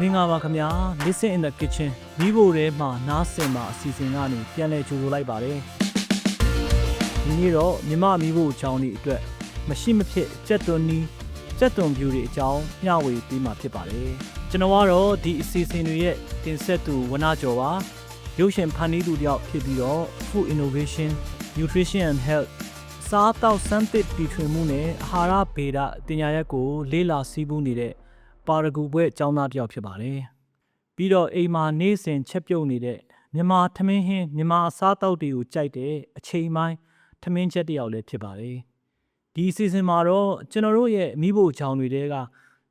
မင်္ဂလာပါခင်ဗျာ Listen in the Kitchen မိဖို့ထဲမှာနားဆင်မှာအစီအစဉ်ကနေပြန်လည်ကြိုဆိုလိုက်ပါတယ်ဒီနေ့တော့မြမမိဖို့အကြောင်းဒီအတွက်မရှိမဖြစ်ကြက်သွန်နီးကြက်သွန်ဖြူတွေအကြောင်းမျှဝေပေးမှာဖြစ်ပါတယ်ကျွန်တော်ကတော့ဒီအစီအစဉ်တွေရဲ့တင်ဆက်သူဝနာကျော်ပါရုပ်ရှင်ဖန်တီးသူတယောက်ဖြစ်ပြီးတော့ Food Innovation Nutrition and Health စားတောက်စမ်းသစ်တီထွင်မှုနဲ့အာဟာရဗေဒတင်ညာရက်ကိုလေ့လာစည်းပူးနေတဲ့ ပါရဂူဘွဲ့ကျောင်းသားတစ်ယောက်ဖြစ်ပါတယ်။ပြီးတော့အိမ်မှာနေ့စဉ်ချက်ပြုတ်နေတဲ့မြန်မာထမင်းဟင်းမြန်မာအစားအသောက်တွေကိုကြိုက်တဲ့အချိန်ပိုင်းထမင်းချက်တစ်ယောက်လည်းဖြစ်ပါတယ်။ဒီအစီအစဉ်မှာတော့ကျွန်တော်တို့ရဲ့မိဖို့ချောင်းတွေတဲက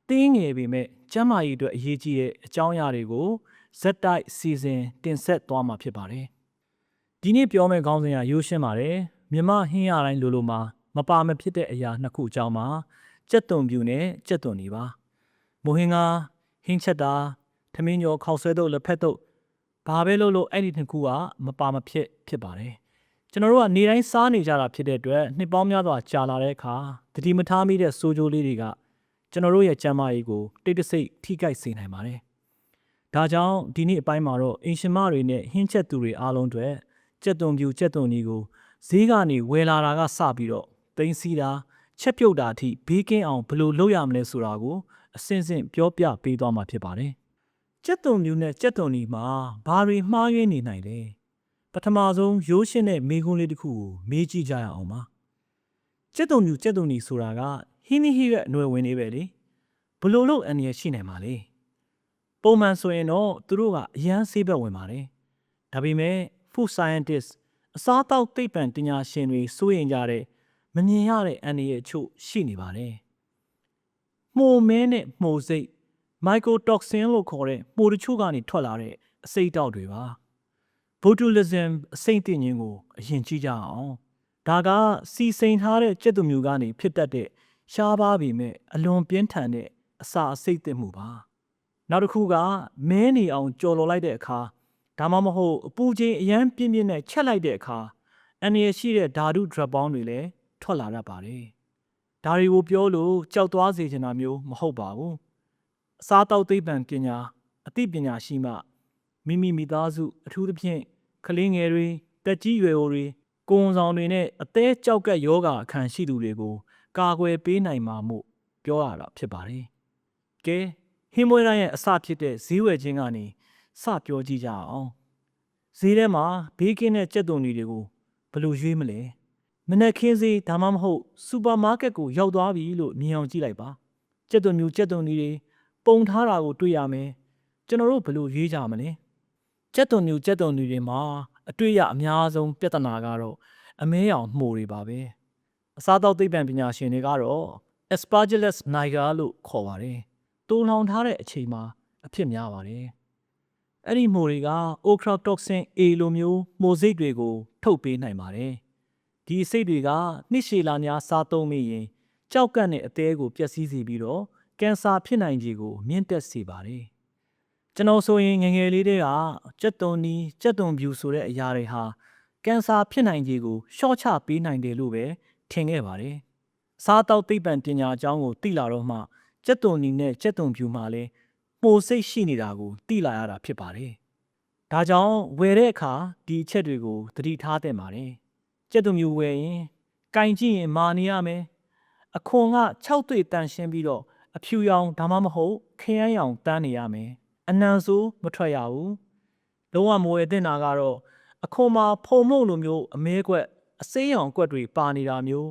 တင်းငယ်ပေမဲ့ကျန်းမာရေးအတွက်အရေးကြီးတဲ့အကြောင်းအရာတွေကိုဇက်တိုက်စီစဉ်တင်ဆက်သွားမှာဖြစ်ပါတယ်။ဒီနေ့ပြောမယ့်ခေါင်းစဉ်ကရိုးရှင်းပါတယ်မြမဟင်းရတိုင်းလိုလိုမှာမပါမဖြစ်တဲ့အရာနှစ်ခုအကြောင်းမှာကြက်သွန်ပြူနဲ့ကြက်သွန်နေပါ မိုဟင်းကဟင်းချက်တာထမင်းကျော်ခောက်ဆွဲတော့လက်ဖက်တော့ဘာပဲလို့လို့အဲ့ဒီနှစ်ခုကမပါမဖြစ်ဖြစ်ပါတယ်ကျွန်တော်တို့ကနေတိုင်းစားနေကြတာဖြစ်တဲ့အတွက်နှစ်ပေါင်းများစွာကြာလာတဲ့အခါတတိမထားမိတဲ့စိုးကြိုးလေးတွေကကျွန်တော်တို့ရဲ့ကျန်းမာရေးကိုတိတ်တဆိတ်ထိခိုက်စေနိုင်ပါတယ်ဒါကြောင့်ဒီနေ့အပိုင်းမှာတော့အင်ရှင်မတွေနဲ့ဟင်းချက်သူတွေအားလုံးအတွက်ကြက်သွန်ပြူကြက်သွန်ကြီးကိုဈေးကနေဝယ်လာတာကစပြီးတော့သိမ်းစီးတာ ချက်ပြုတ်တာအထိဘေးကင်းအောင်ဘယ်လိုလုပ်ရမလဲဆိုတာကိုအစင်းစင်းပြောပြပေးသွားမှာဖြစ်ပါတယ်။ကြက်သွန်မျိုးနဲ့ကြက်သွန်ဒီမှာဘာတွေမှားယွင်းနေနိုင်လဲ။ပထမဆုံးရိုးရှင်းတဲ့မေခွန်းလေးတစ်ခုကိုမေးကြည့်ကြရအောင်ပါ။ကြက်သွန်မျိုးကြက်သွန်ဒီဆိုတာကဟင်းသီးဟင်းရွက်အနွယ်ဝင်နေပဲလေ။ဘယ်လိုလုပ်အန္တရာယ်ရှိနိုင်မှာလဲ။ပုံမှန်ဆိုရင်တော့သူတို့ကအရန်ဆေးဘက်ဝင်ပါတယ်။ဒါပေမဲ့ food scientist အစားအသောက်သိပ္ပံပညာရှင်တွေစိုးရင်ကြတဲ့ မမြင်ရတဲ့အန္တရာယ်အချို့ရှိနေပါတယ်။မှုမဲနဲ့မှုစိတ်မိုက်ကိုတော့ဆင်လို့ခေါ်တဲ့မှုတချို့ကနေထွက်လာတဲ့အစိတ်တောက်တွေပါ။ botulism အစိမ့်တင်ခြင်းကိုအရင်ကြည့်ကြအောင်။ဒါကစီစိန်ထားတဲ့ကြက်သွမျိုးကနေဖြစ်တတ်တဲ့ရှားပါးပေမဲ့အလွန်ပြင်းထန်တဲ့အစာအစိတ်တင်မှုပါ။နောက်တစ်ခုကမဲနေအောင်ကြော်လော်လိုက်တဲ့အခါဒါမှမဟုတ်အပူချိန်အရန်ပြင်းပြင်းနဲ့ချက်လိုက်တဲ့အခါအန္တရာယ်ရှိတဲ့ဓာတုဒြပ်ပေါင်းတွေလည်း ထွက်လာတတ်ပါတယ်။ဒါတွေကိုပြောလို့ကြောက်သွားစေချင်တာမျိုးမဟုတ်ပါဘူး။အစားတောက်သိပ္ပံပညာအသိပညာရှိမှမိမိမိသားစုအထူးသဖြင့်ကလေးငယ်တွေတက်ကြီးရွယ်အိုတွေကိုယ်ဝန်ဆောင်တွေနဲ့အသေးကြောက်ကက်ယောဂအခန့်ရှိသူတွေကိုကာကွယ်ပေးနိုင်မှာမို့ပြောရတာဖြစ်ပါတယ်။ကဲဟင်းမွေးတိုင်းရဲ့အစဖြစ်တဲ့ဈေးဝယ်ခြင်းကနေစပြောကြည့်ကြအောင်ဈေးထဲမှာဘေးကင်းတဲ့ကြက်သွန်တွေကိုဘယ်လိုရွေးမလဲ မနက်ခင်းဈေးဒါမှမဟုတ်စူပါမားကတ်ကိုရောက်သွားပြီလို့မြင်အောင်ကြည့်လိုက်ပါကြက်သွန်မျိုးကြက်သွန်တွေပုံထားတာကိုတွေ့ရမယ်ကျွန်တော်တို့ဘယ်လိုရွေးကြမလဲကြက်သွန်မျိုးကြက်သွန်တွေမှာအတွေ့ရအများဆုံးပြဿနာကတော့အမဲရောင်မှုတွေပါပဲအစားတောက်သိပ္ပံပညာရှင်တွေကတော့ Aspergillus niger လို့ခေါ်ပါတယ်တူလောင်ထားတဲ့အချိန်မှာအဖြစ်များပါတယ်အဲ့ဒီမိုတွေက ochratoxin A လိုမျိုးမိုစိတ်တွေကိုထုတ်ပေးနိုင်ပါတယ်။ ဒီစိတ်တွေကနှစ်ရှည်လာများစားသုံးမိရင်ကြောက်ကန့်တဲ့အသေးကိုပျက်စီးစေပြီးတော့ကင်ဆာဖြစ်နိုင်ခြေကိုမြင့်တက်စေပါတယ်။ကျွန်တော်ဆိုရင်ငယ်ငယ်လေးတည်းကကြက်သွန်နီကြက်သွန်ဖြူဆိုတဲ့အရာတွေဟာကင်ဆာဖြစ်နိုင်ခြေကိုရှော့ချပေးနိုင်တယ်လို့ပဲထင်ခဲ့ပါတယ်။အစားအသောက်သိပ္ပံပညာအကြောင်းကိုသိလာတော့မှကြက်သွန်နီနဲ့ကြက်သွန်ဖြူမှာလည်းမှုစိတ်ရှိနေတာကိုသိလာရတာဖြစ်ပါတယ်။ဒါကြောင့်ဝယ်တဲ့အခါဒီအချက်တွေကိုသတိထားသင့်ပါတယ်။ ကြက်သွန်မျိုးဝယ်ရင်ကင်ကြည့်ရင်မာနေရမယ်။အခွန်က6တွေ့တန်ရှင်းပြီးတော့အဖြူရောင်ဒါမှမဟုတ်ခရမ်းရောင်တန်းနေရမယ်။အနံဆိုးမထွက်ရဘူး။လုံးဝမဝယ်သင့်တာကတော့အခွန်မှာဖုံမှုန့်လိုမျိုးအမဲကွက်အစိမ်းရောင်ကွက်တွေပါနေတာမျိုး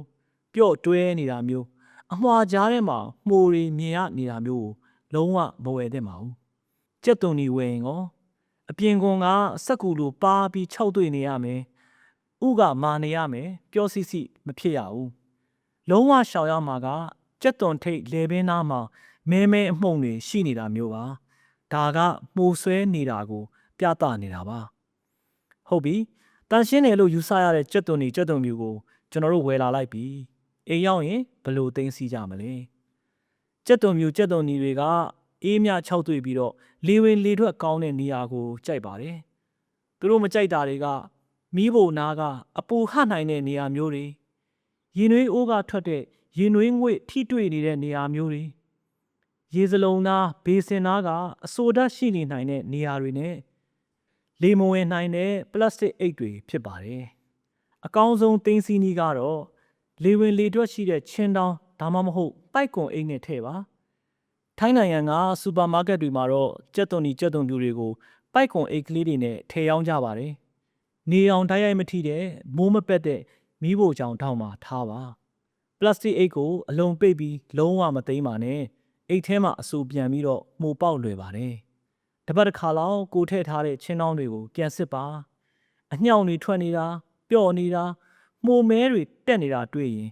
ပြော့တွဲနေတာမျိုးအမွှာကြားထဲမှာမှုတွေမြင်ရနေတာမျိုးကိုလုံးဝမဝယ်သင့်ပါဘူးကြက်သွန်ဒီဝယ်ရင်ကောအပြင်ကွန်ကစက်ကူလိုပါပြီးခြောက်တွေ့နေရမယ် ဥကမာနေရမယ်ပျောစီစီမဖြစ်ရဘူးလုံးဝရှောင်ရမှာကကြက်သွန်ထိတ်လေပင်သားမှာမဲမဲအမှုန့်တွေရှိနေတာမျိုးပါဒါကမှုဆွဲနေတာကို ပြသနေတာပါဟုတ်ပြီတန်ရှင်းတယ်လို့ယူဆရတဲ့ကြက်သွန်ဒီကြက်သွန်မျိုးကိုကျွန်တော်တို့ဝယ်လာလိုက်ပြီအိမ်ရောက်ရင်ဘယ်လိုသိမ်းစီကြမလဲကြက်သွန်မျိုးကြက်သွန်နီတွေကအေးမြခြောက်တွေ့ပြီးတော့လေဝင်လေထွက်ကောင်းတဲ့နေရာကိုကြိုက်ပါတယ်။သူတို့မကြိုက်တာတွေက မီးဘိုနားကအပူဟနိုင်တဲ့နေရာမျိုးတွေရင်နွေးအိုးကထွက်တဲ့ရင်နွေးငွေ့ထိတွေ့နေတဲ့နေရာမျိုးတွေရေစလုံးသားဘေးစင်သားကအဆိုဓာတ်ရှိနေနိုင်တဲ့နေရာတွေနဲ့လေမဝင်နိုင်တဲ့ပလတ်စတစ်အိတ်တွေဖြစ်ပါတယ်။အကောင်းဆုံးသိမ်းစီးနည်းကတော့လေဝင်လေထွက်ရှိတဲ့ချင်းတောင်းဒါမှမဟုတ်ပိုက်ကွန်အိတ်နဲ့ထည့်ပါ။ထိုင်းနိုင်ငံကစူပါမားကတ်တွေမှာတော့ကြက်သွန်နီကြက်သွန်ပြူတွေကိုပိုက်ကွန်အိတ်ကလေးတွေနဲ့ထည့်ရောင်းကြပါတယ်။ နေအောင်တိုက်ရိုက်မထိတဲ့မိုးမပက်တဲ့မီးဖိုချောင်ထောက်မှာထားပါ။ပလတ်စတစ်အိတ်ကိုအလုံးပိတ်ပြီးလုံးဝမသိမ်းပါနဲ့။အိတ်ထဲမှာအဆူပြန်ပြီးတော့မှုပေါက်လွယ်ပါတယ်။တစ်ပတ်တစ်ခါလောက်ကိုထည့်ထားတဲ့ချင်းနှောင်းတွေကိုပြန်စစ်ပါ။အညှောင်တွေထွက်နေတာပျော့နေတာမှုမဲတွေတက်နေတာတွေ့ရင်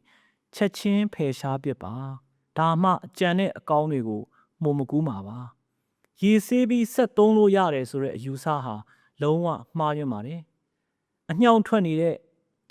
ချက်ချင်းဖယ်ရှားပစ်ပါ။ဒါမှအကြံတဲ့အကောင်းတွေကိုမှုမကူးမှာပါ။ရေဆေးပြီးဆက်သုံးလို့ရတယ်ဆိုတဲ့အယူဆဟာလုံးဝမှားယွင်းပါတယ်။ အညှောင်ထွက်နေတဲ့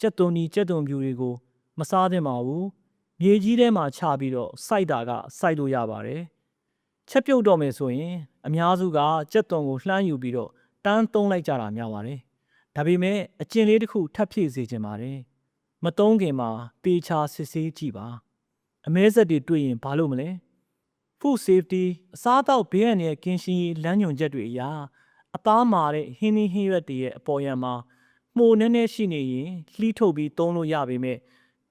ကြက်သွန်ဒီကြက်သွန်ပြူတွေကိုမစားသင့်ပါဘူး။မြေကြီးထဲမှာချပြီးတော့စိုက်တာကစိုက်လို့ရပါတယ်။ချက်ပြုတ်တော့မယ်ဆိုရင် အများစုကကြက်သွန်ကိုလှမ်းယူပြီးတော့တန်းသုံးလိုက်ကြတာများပါတယ်။ဒါပေမဲ့အကျင့်လေးတစ်ခုထပ်ဖြည့်စေချင်ပါတယ်။မသုံးခင်မှာပေချာစစ်ဆေးကြည့်ပါ။အမဲဆက်တွေတွေ့ရင်ဘာလို့မလဲ။ Food safety အစားအသောက်ဘေးအန္တရာယ်ကင်းရှင်းရေးလမ်းညွှန်ချက်တွေအရအသားမာတဲ့ဟင်းသီးဟင်းရွက်တွေရဲ့အပေါ်ယံမှာ မှုနည်းနည်းရှိနေရင်လှီးထုတ်ပြီးသုံးလို့ရပေမဲ့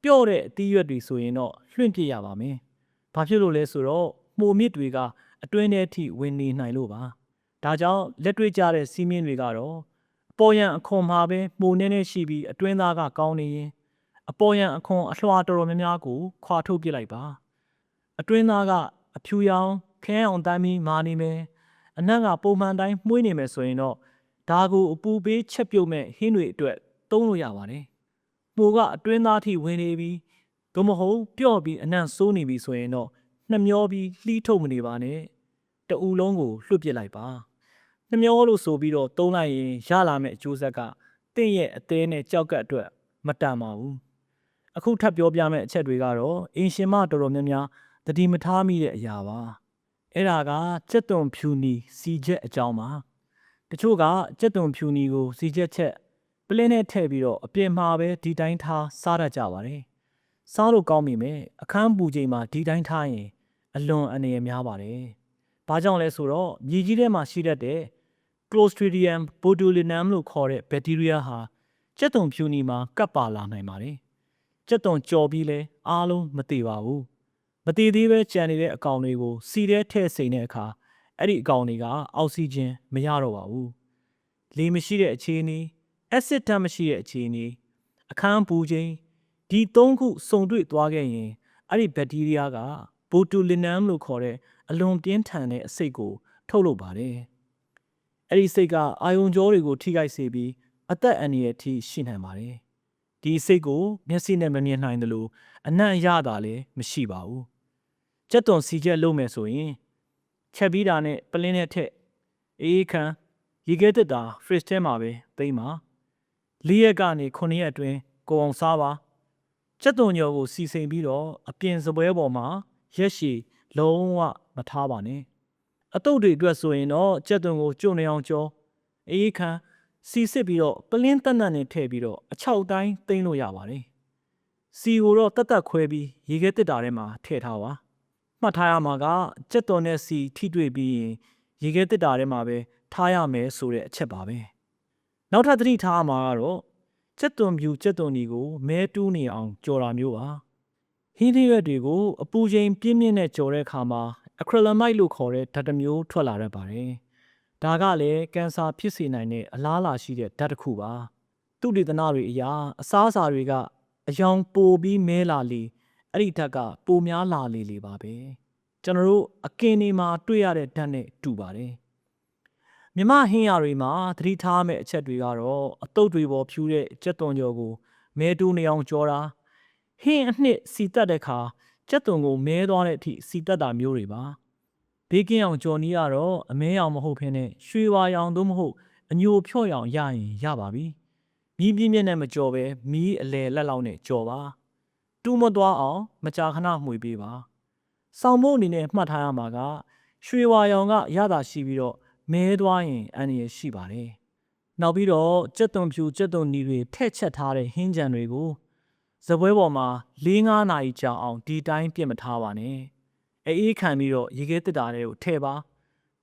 ပျော့တဲ့အသီးရွက်တွေဆိုရင်တော့လွှင့်ပစ်ရပါမယ်။ဘာဖြစ်လို့လဲဆိုတော့မှုမြစ်တွေကအတွင်းထဲထိဝင်နေနိုင်လို့ပါ။ဒါကြောင့်လက်တွေ့ကျတဲ့စီးမင်းတွေကတော့အပေါ်ယံအခွန်မှာပဲမှုနည်းနည်းရှိပြီးအတွင်းသားကကောင်းနေရင်အပေါ်ယံအခွန်အလွှာတော်တော်များများကိုခွာထုတ်ပစ်လိုက်ပါ။အတွင်းသားကအဖြူရောင်ခင်းအောင်တိုင်းပြီးမာနေမယ်။အနက်ကပုံမှန်တိုင်းမှုေးနေမယ်ဆိုရင်တော့ ဒါကိုအပူပေးချက်ပြုတ်မဲ့ဟင်းတွေအတွက်သုံးလို့ရပါတယ်။မှုကအတွင်းသားထိဝင်နေပြီးသို့မဟုတ်ပျော့ပြီးအနံ့ဆိုးနေပြီဆိုရင်တော့နှမျောပြီးလှီးထုတ်မနေပါနဲ့။တအူလုံးကိုလွှတ်ပစ်လိုက်ပါ။နှမျောလို့ဆိုပြီးတော့သုံးလိုက်ရင်ရလာမယ့်အကျိုးဆက်ကတင့်ရဲ့အသေးနဲ့ကြောက်ကပ်အတွက်မတန်ပါဘူး။အခုထပ်ပြောပြမယ့်အချက်တွေကတော့အင်ရှင်မတော်တော်များများတတိမထားမိတဲ့အရာပါ။အဲ့ဒါကစက်သွန်ဖြူနီစီချက်အကြောင်းပါ။ တချို့ကစက်သွန်ဖြူနီကိုစီချက်ချက်ပလင်းနဲ့ထည့်ပြီးတော့အပြင်မှာပဲဒီတိုင်းထားစားတတ်ကြပါတယ်။စားလို့ကောင်းပြီမဲ့အခန်းပူချိန်မှာဒီတိုင်းထားရင် အလွန်အနေရများပါတယ်။ဘာကြောင့်လဲဆိုတော့မြေကြီးထဲမှာရှိတတ်တဲ့ Clostridium botulinum လို့ခေါ်တဲ့ဘက်တီးရီးယားဟာကြက်သွန်ဖြူနီမှာကပ်ပါလာနိုင်ပါတယ်။ကြက်သွန်ကြော်ပြီးလဲအားလုံးမသေးပါဘူး။မသေးသေးပဲကြံနေတဲ့အကောင်တွေကိုစီထဲထည့်စိန်တဲ့အခါ အဲ့ဒီအကောင်တွေကအောက်ဆီဂျင်မရတော့ပါဘူး။လေမရှိတဲ့အခြေအနေ acid ဓာတ်မရှိတဲ့အခြေအနေအခန်းပူချိန်ဒီသုံးခုစုံတွေ့သွားခဲ့ရင်အဲ့ဒီဘက်တီးရီးယားက botulinum လို့ခေါ်တဲ့အလွန်ပြင်းထန်တဲ့အဆိပ်ကို ထုတ်လုပ်ပါတယ်။အဲ့ဒီစိတ်ကအာယုံကြောတွေကိုထိခိုက်စေပြီးအသက်အန္တရာယ်ထိရှိနိုင်ပါတယ်။ဒီစိတ်ကိုမျက်စိနဲ့မမြင်နိုင်သလိုအနံ့ရတာလည်းမရှိပါဘူး။ကြက်သွန်စီချက်လုပ်မယ်ဆိုရင် ချက်ပြီးတာနဲ့ပလင်းနဲ့ထက်အေးခမ်းရေခဲတက်တာ fridge ထဲမှာပဲသိမ်းပါလေးရက်ကနေ9ရက်အတွင်းကိုအောင်စားပါကြက်သွန်ညော်ကိုစီစိန်ပြီးတော့အပြင်စပွဲပေါ်မှာရက်ရှည်လုံးဝမထားပါနဲ့အတုပ်တွေအတွက်ဆိုရင်တော့ကြက်သွန်ကိုကျုံနေအောင်ကြောအေးခမ်းစီစစ်ပြီးတော့ပလင်းတက်နတ်နဲ့ထည့်ပြီးတော့အချောက်တိုင်းသိမ်းလို့ရပါတယ်စီကိုတော့တက်တက်ခွဲပြီးရေခဲတက်တာထဲမှာထည့်ထားပါ မှတ်ထားရမှာကကြက်သွန်နဲ့စီထိတွေ့ပြီးရင်ရေခဲတက်တာထဲမှာပဲထားရမယ်ဆိုတဲ့အချက်ပါပဲနောက်ထပ်သတိထားရမှာကတော့ကြက်သွန်ပြူကြက်သွန်ဒီကိုမဲတူးနေအောင်ကြော်တာမျိုးပါဟင်းသီးရွက်တွေကိုအပူချိန်ပြင်းပြင်းနဲ့ကြော်တဲ့အခါမှာအခရလမိုက်လို့ခေါ်တဲ့ဓာတ်တစ်မျိုးထွက်လာတတ်ပါတယ်ဒါကလည်းကင်ဆာဖြစ်စေနိုင်တဲ့အလားအလာရှိတဲ့ဓာတ်တစ်ခုပါသူတေသနတွေအရာအစားအစာတွေကအယောင်ပိုပြီးမဲလာလေ အဲ့ဒီဓာတ်ကပိုများလာလေလေပါပဲကျွန်တော်တို့အကင်ဒီမှာတွေ့ရတဲ့ဓာတ်နဲ့တူပါတယ်မြမဟင်းရတွေမှာသတိထားမယ့်အချက်တွေကတော့အတုပ်တွေပေါ်ဖြူတဲ့ကြက်သွန်ကြော်ကိုမဲတူးနေအောင်ကြောတာဟင်းအနှစ်စီတက်တဲ့ခါကြက်သွန်ကိုမဲသွားတဲ့အထိစီတက်တာမျိုးတွေပါဘေးကင်းအောင်ကြော်နီးကတော့အမဲရောင်မဟုတ်ဘဲနဲ့ရွှေဝါရောင်သို့မဟုတ်အညိုဖြော့ရောင်ရရင်ရပါပြီမီးပြင်းပြင်းနဲ့မကြော်ပဲမီးအလဲလက်လောက်နဲ့ကြော်ပါ တူးမသွားအောင်မကြာခဏမှွေပေးပါဆောင်းမို့အနေနဲ့မှတ်ထားရမှာက ရွှေဝါရောင်ကရတာရှိပြီးတော့မဲသွားရင်အန္တရာယ်ရှိပါတယ်။နောက်ပြီးတော့ကြက်သွန်ဖြူကြက်သွန်နီတွေထည့်ချက်ထားတဲ့ဟင်းကြံတွေကိုဇပွဲပေါ်မှာ၄-၅နာရီကြာအောင်ဒီတိုင်းပြစ်မထားပါနဲ့။အေးခံပြီးတော့ရေခဲတစ်တာတွေကိုထည့်ပါ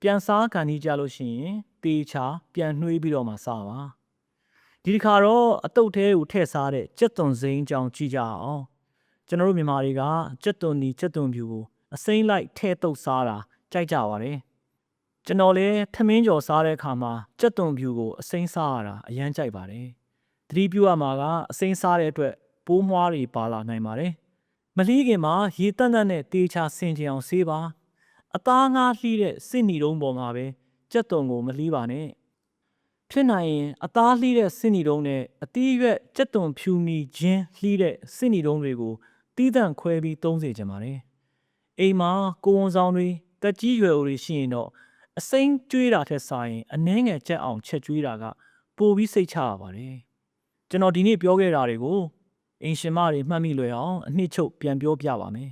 ပြန်စားခံနေကြလို့ရှိရင်တေချာပြန်နှွေးပြီးတော့မှစားပါဒီတစ်ခါတော့အတုတ်သေးကိုထည့်စားတဲ့ကြက်သွန်စိမ်းကြောင်ကြည့်ကြအောင် ကျွန်တော်တို့မြန်မာတွေကကြက်သွန်နီကြက်သွန်ဖြူကိုအစိမ့်လိုက်ထည့်တုပ်စားတာကြိုက်ကြပါတယ်ကျွန်တော်လည်းထမင်းကြော်စားတဲ့အခါမှာကြက်သွန်ဖြူကိုအစိမ့်စားရတာအရမ်းကြိုက်ပါတယ်သတိပြုရမှာကအစိမ့်စားတဲ့အတွက်ပိုးမွှားတွေပါလာနိုင်ပါတယ်မလီးခင်မှာရေတန့်တန့်နဲ့တေချာဆင်ကြင်အောင်ဆေးပါအသားငါးလှီးတဲ့စစ်နီတုံးပေါ်မှာပဲကြက်သွန်ကိုမလှီးပါနဲ့ဖြစ်နိုင်ရင်အသားလှီးတဲ့စစ်နီတုံးနဲ့အသီးရွက်ကြက်သွန်ဖြူမီခြင်းလှီးတဲ့စစ်နီတုံးတွေကို တီးတန့်ခွဲပြီးသုံးစေချင်ပါတယ်အိမ်မှာကိုဝန်ဆောင်တွေတက်ကြီးရွယ်အိုတွေရှိရင်တော့အစိမ့်ကျွေးတာထက်စာရင်အနှဲငယ်ကြက်အောင်ချက်ကျွေးတာကပိုပြီးစိတ်ချရပါတယ်ကျွန်တော်ဒီနေ့ပြောခဲ့တာတွေကိုအင်ရှင်မတွေမှတ်မိလွယ်အောင်အနှစ်ချုပ်ပြန်ပြောပြပါမယ်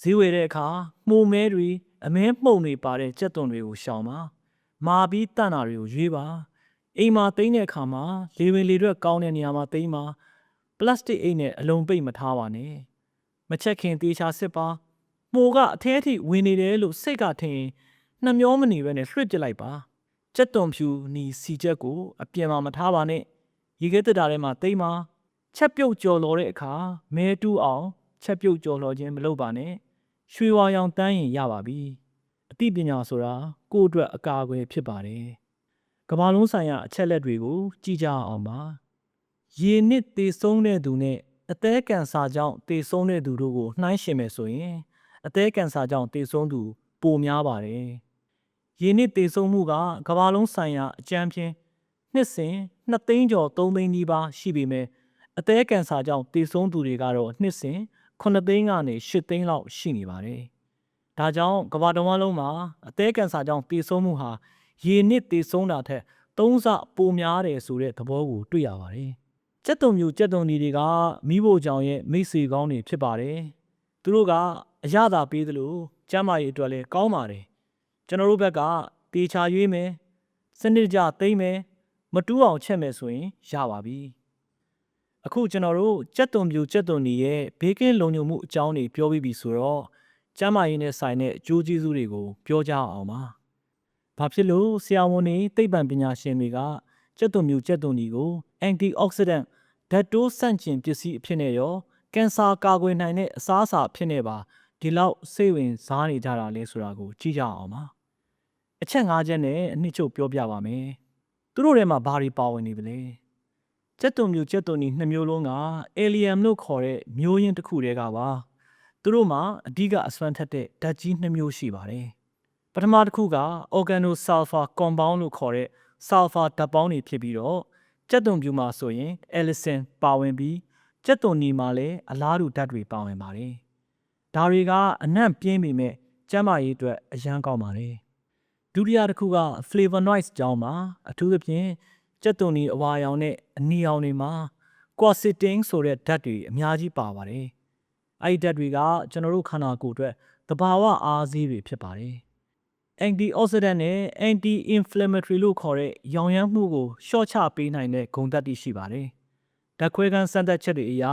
ဈေးဝယ်တဲ့အခါမှုမဲတွေအမဲမှုန်တွေပါတဲ့ကြက်သွန်တွေကိုရှောင်ပါမာပြီးတန့်တာတွေကိုရွေးပါအိမ်မှာသိမ်းတဲ့အခါမှာလေဝင်လေရွက်ကောင်းတဲ့နေရာမှာသိမ်းပါပလတ်စတစ်အိတ်နဲ့အလုံးပိတ်မထားပါနဲ့ မချက်ခင်တေချာစစ်ပါမှုကအထဲအထိဝင်နေတယ်လို့စိတ်ကထင်ရင်နှမျောမနေပဲနဲ့လွှတ်ပစ်လိုက်ပါကြက်သွန်ဖြူနီစီချက်ကိုအပြင်မှာမထားပါနဲ့ရေခဲတက်တာထဲမှာသိမ်းပါချက်ပြုတ်ကြော်လော်တဲ့အခါမဲတူးအောင် ချက်ပြုတ်ကြော်လော်ခြင်းမလုပ်ပါနဲ့ရွှေဝါရောင်တန်းရင်ရပါပြီအသိပညာဆိုတာကိုယ့်အတွက်အကာအကွယ်ဖြစ်ပါတယ်ကမ္ဘာလုံးဆိုင်ရာအချက်လက်တွေကိုကြည့်ကြအောင်ပါရေနစ်တေဆုံးတဲ့သူနဲ့ အသေးကန်ဆာကြောင့်တေဆုံးတဲ့သူတို့ကိုနှိုင်းယှဉ်မယ်ဆိုရင် အသေးကန်ဆာကြောင့်တေဆုံးသူပိုများပါတယ်ရေနစ်တေဆုံးမှုကကမ္ဘာလုံးဆိုင်ရာအကြမ်းဖြင်းနှစ်စဉ်2သိန်းကျော်3သိန်းနီးပါးရှိပေမဲ့အသေးကန်ဆာကြောင့်တေဆုံးသူတွေကတော့နှစ်စဉ်9သိန်းကနေ10သိန်းလောက်ရှိနေပါတယ်။ဒါကြောင့်ကမ္ဘာတစ်ဝန်းလုံးမှာအသေးကန်ဆာကြောင့်တေဆုံးမှုဟာရေနစ်တေဆုံးတာထက်သုံးဆပိုများတယ်ဆိုတဲ့သဘောကိုတွေ့ရပါတယ်။ ကြက်သွန်မျိုးကြက်သွန်ဒီတွေကမိဖို့ကြောင့်ရဲ့မိတ်ဆွေကောင်းတွေဖြစ်ပါတယ်။သူတို့ကအရသာပေးသလိုကျမ်းမာရေးအတွက်လည်းကောင်းပါတယ်။ကျွန်တော်တို့ဘက်ကတေချာရွေးမယ်စနစ်ကြသိမ့်မယ်မတူးအောင်ချက်မယ်ဆိုရင်ရပါပြီ။အခုကျွန်တော်တို့ကြက်သွန်ပြူကြက်သွန်နီရဲ့ဘေးကင်းလုံခြုံမှုအကြောင်းတွေပြောပြီးပြီဆိုတော့ကျမ်းမာရေးနဲ့ဆိုင်တဲ့အကျိုးကျေးဇူးတွေကိုပြောကြအောင်ပါ။ဘာဖြစ်လို့ဆရာဝန်တွေသိပ္ပံပညာရှင်တွေက ကြက်သွန်ပြူကြက်သွန်နီကို antioxidant ဓာတ်တိုးဆန့်ကျင်ပစ္စည်းအဖြစ်နဲ့ရောကင်ဆာကာကွယ်နိုင်တဲ့အစားအစာအဖြစ်နဲ့ပါဒီလောက်စိတ်ဝင်စားနေကြတာလဲဆိုတာကိုကြည့်ကြအောင်ပါ။အချက်၅ချက်နဲ့အနှစ်ချုပ်ပြောပြပါမယ်။သူတို့ထဲမှာဘာတွေပါဝင်နေပလဲ။ကြက်သွန်မျိုးကြက်သွန်နီနှစ်မျိုးလုံးက alien လို့ခေါ်တဲ့မျိုးရင်းတစ်ခုတည်းကပါ။သူတို့မှာအဓိကအစွမ်းထက်တဲ့ဓာတ်ကြီးနှစ်မျိုးရှိပါတယ်။ပထမတစ်ခုက organosulfur compound လို့ခေါ်တဲ့ sulfur ဓာတ်ပေါင်းတွေဖြစ်ပြီးတော့ကြက်သွန်ပြူမှာဆိုရင် allicin ပါဝင်ပြီးကြက်သွန်နီမှာလည်းအလားတူဓာတ်တွေပါဝင်ပါတယ်။ဒါတွေကအနံ့ပြင်းပေမဲ့ကျန်းမာရေးအတွက်အရန်ကောင်းပါတယ်။ဒုတိယတစ်ခုက flavonoids ကြောင်းပါအထူးသဖြင့်ကြက်သွန်နီအဝါရောင်နဲ့အနီရောင်တွေမှာ quercetin ဆိုတဲ့ဓာတ်တွေအများကြီးပါပါတယ်။အဲဒီဓာတ်တွေကကျွန်တော်တို့ခန္ဓာကိုယ်အတွက်သဘာဝအားဆေးတွေဖြစ်ပါတယ်။ antioxidant နဲ့ anti inflammatory လို့ခေါ်တဲ့ရောင်ရမ်းမှုကိုလျှော့ချပေးနိုင်တဲ့ဂုဏ်သတ္တိရှိပါတယ်။ဓာတ်ခွဲခန်းစမ်းသပ်ချက်တွေအရ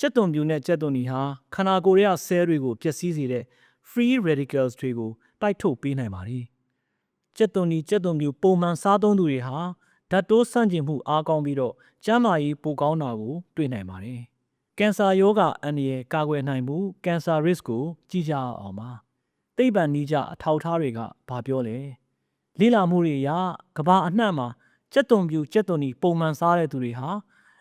ကြက်သွန်ပြူနဲ့ကြက်သွန်နီဟာခန္ဓာကိုယ်ရဲ့ဆဲတွေကိုပျက်စီးစေတဲ့ free radicals တွေကိုတိုက်ထုတ်ပေးနိုင်ပါတယ်။ကြက်သွန်နီကြက်သွန်ပြူပုံမှန်စားသုံးသူတွေဟာဓာတ်တိုးဆန့်ကျင်မှုအားကောင်းပြီးတော့ကျန်းမာရေးပိုကောင်းတာကိုတွေ့နိုင်ပါတယ်။ကင်ဆာရောဂါအန္တရာယ်ကာကွယ်နိုင်မှုကင်ဆာ risk ကိုကြည့်ကြအောင်ပါ။ သိပ္ပံနည်းကျအထောက်အထားတွေကဘာပြောလဲ။လေ့လာမှုတွေအရကဘာအနှံ့မှာကြက်သွန်ပြူကြက်သွန်နီပုံမှန်စားတဲ့သူတွေဟာ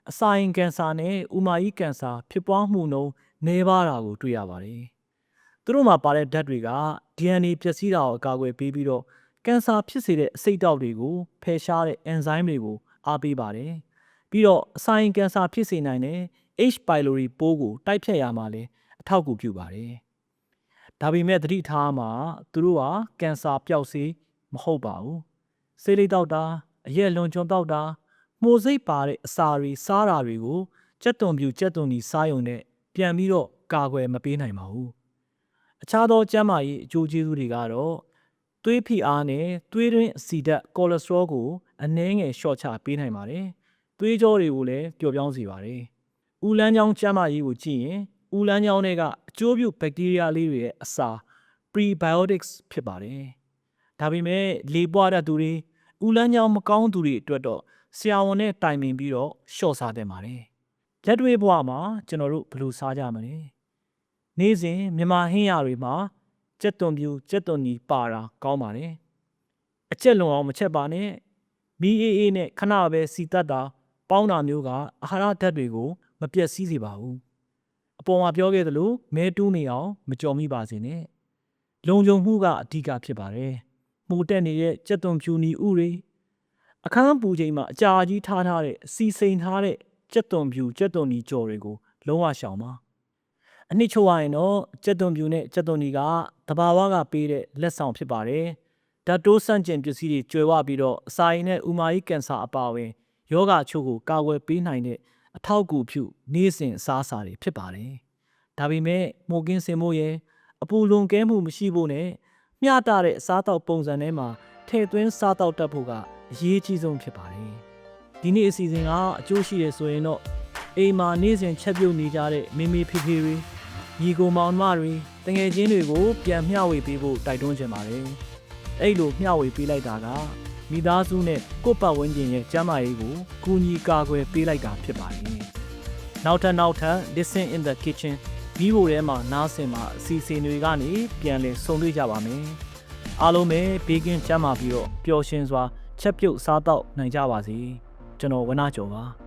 အစာရင်ကင်ဆာနဲ့ဥမာကြီးကင်ဆာဖြစ်ပွားမှုနှုန်းနည်းပါးတာကိုတွေ့ရပါတယ်။သူတို့မှာပါတဲ့ဓာတ်တွေက DNA ပျက်စီးတာကိုအကာအကွယ်ပေးပြီးတော့ကင်ဆာဖြစ်စေတဲ့အဆိပ်တောက်တွေကိုဖယ်ရှားတဲ့ enzyme တွေကိုအားပေးပါတယ်။ပြီးတော့အစာရင်ကင်ဆာဖြစ်စေနိုင်တဲ့ H pylori ပိုးကိုတိုက်ဖြတ်ရမှာလည်းအထောက်အကူပြုပါတယ်။ ဒါပေမဲ့သတိထားမှာသူတို့ဟာကင်ဆာပျောက်စေမဟုတ်ပါဘူး။ဆေးလိပ်တောက်တာအရက်လွန်ကျွံတောက်တာမှုစိတ်ပါတဲ့အစာတွေစားတာတွေကိုကြက်သွန်ပြူကြက်သွန်ဒီစားယုံနဲ့ပြန်ပြီးတော့ကာကွယ်မပေးနိုင်ပါဘူးအခြားသောကျန်းမာရေးအကျိုးကျေးဇူးတွေကတော့သွေးဖိအားနဲ့သွေးတွင်းအဆီဓာတ်ကိုလက်စထရောကိုအနည်းငယ်လျှော့ချပေးနိုင်ပါတယ်သွေးကြောတွေကိုလည်းပျော့ပြောင်းစေပါတယ်ဥလန်းချောင်းကျန်းမာရေးကိုကြည့်ရင် ဥလန်းချောင်းတွေကအကျိုးပြုဘက်တီးရီးယားလေးတွေရဲ့အစာ prebiotics ဖြစ်ပါတယ်။ဒါပေမဲ့လေပွားတတ်သူတွေဥလန်းချောင်းမကောင်းသူတွေအတွက်တော့ဆရာဝန်နဲ့တိုင်ပင်ပြီးတော့ရှော့စားသင့်ပါတယ်။လက်တွေ့ဘဝမှာကျွန်တော်တို့ဘယ်လိုစားကြမလဲ။နေ့စဉ်မြန်မာဟင်းရတွေမှာကြက်သွန်ပြူကြက်သွန်ညီပါတာကောင်းပါတယ်။အချက်လွန်အောင်မချက်ပါနဲ့။မီးအေးအေးနဲ့ခဏပဲစီတက်တာ ပေါင်းတာမျိုးကအာဟာရဓာတ်တွေကိုမပြတ်စည်းစေပါဘူး။ အပေါ်မှာပြောခဲ့သလိုမဲတူးနေအောင်မကြော်မိပါစေနဲ့။လုံခြုံမှုကအဓိကဖြစ်ပါတယ်။မှုတက်နေတဲ့ကြက်သွန်ဖြူနီဥတွေအခန်းပူချိန်မှာအကြာကြီးထားထားတဲ့စီစိန်ထားတဲ့ကြက်သွန်ဖြူကြက်သွန်နီကြော်တွေကိုလုံးဝရှောင်ပါ။အနှစ်ချုပ်ရရင်တော့ကြက်သွန်ဖြူနဲ့ကြက်သွန်နီကတဘာဝကပေးတဲ့လက်ဆောင်ဖြစ်ပါတယ်။ဓာတ်တိုးဆန့်ကျင်ပစ္စည်းတွေကျွဲဝပြီးတော့အစာရင်နဲ့ဥမာကြီးကင်ဆာအပါအဝင်ယောဂချို့ကိုကာကွယ်ပေးနိုင်တဲ့ အထောက်အကူပြုနေ့စဉ်အစားအစာတွေဖြစ်ပါတယ်။ဒါပေမဲ့မိုကင်းစင်မို့ရဲ့အပူလွန်ကဲမှုမရှိဖို့နဲ့မျှတတဲ့အစားအသောက်ပုံစံထဲမှာထည့်သွင်းစားတောက်တတ်ဖို့ကအရေးကြီးဆုံးဖြစ်ပါတယ်။ဒီနေ့အစီအစဉ်ကအကျိုးရှိတယ်ဆိုရင်တော့အိမ်မှာနေ့စဉ်ချက်ပြုတ်နေကြတဲ့မိမိဖေဖေတွေညီကိုမောင်နှမတွေတငယ်ချင်းတွေကိုပြန်မျှဝေပေးဖို့တိုက်တွန်းချင်ပါတယ်။အဲ့လိုမျှဝေပေးလိုက်တာက မိသားစုနဲ့ကိုယ့်ပတ်ဝန်းကျင်ရဲ့ကျန်းမာရေးကိုကူညီကာကွယ်ပေးလိုက်တာဖြစ်ပါတယ်။နောက်ထပ်နောက်ထပ် listen in the kitchen ဗီဒီယိုထဲမှာနားဆင်မှာအစီအစဉ်တွေကနေပြန်လည်ဆုံတွေ့ကြပါမယ်။အားလုံးပဲဘေးကင်းကျန်းမာပြီးတော့ပျော်ရွှင်စွာချက်ပြုတ်စားတော့နိုင်ကြပါစေ။ကျွန်တော်ဝနကျော်ပါ။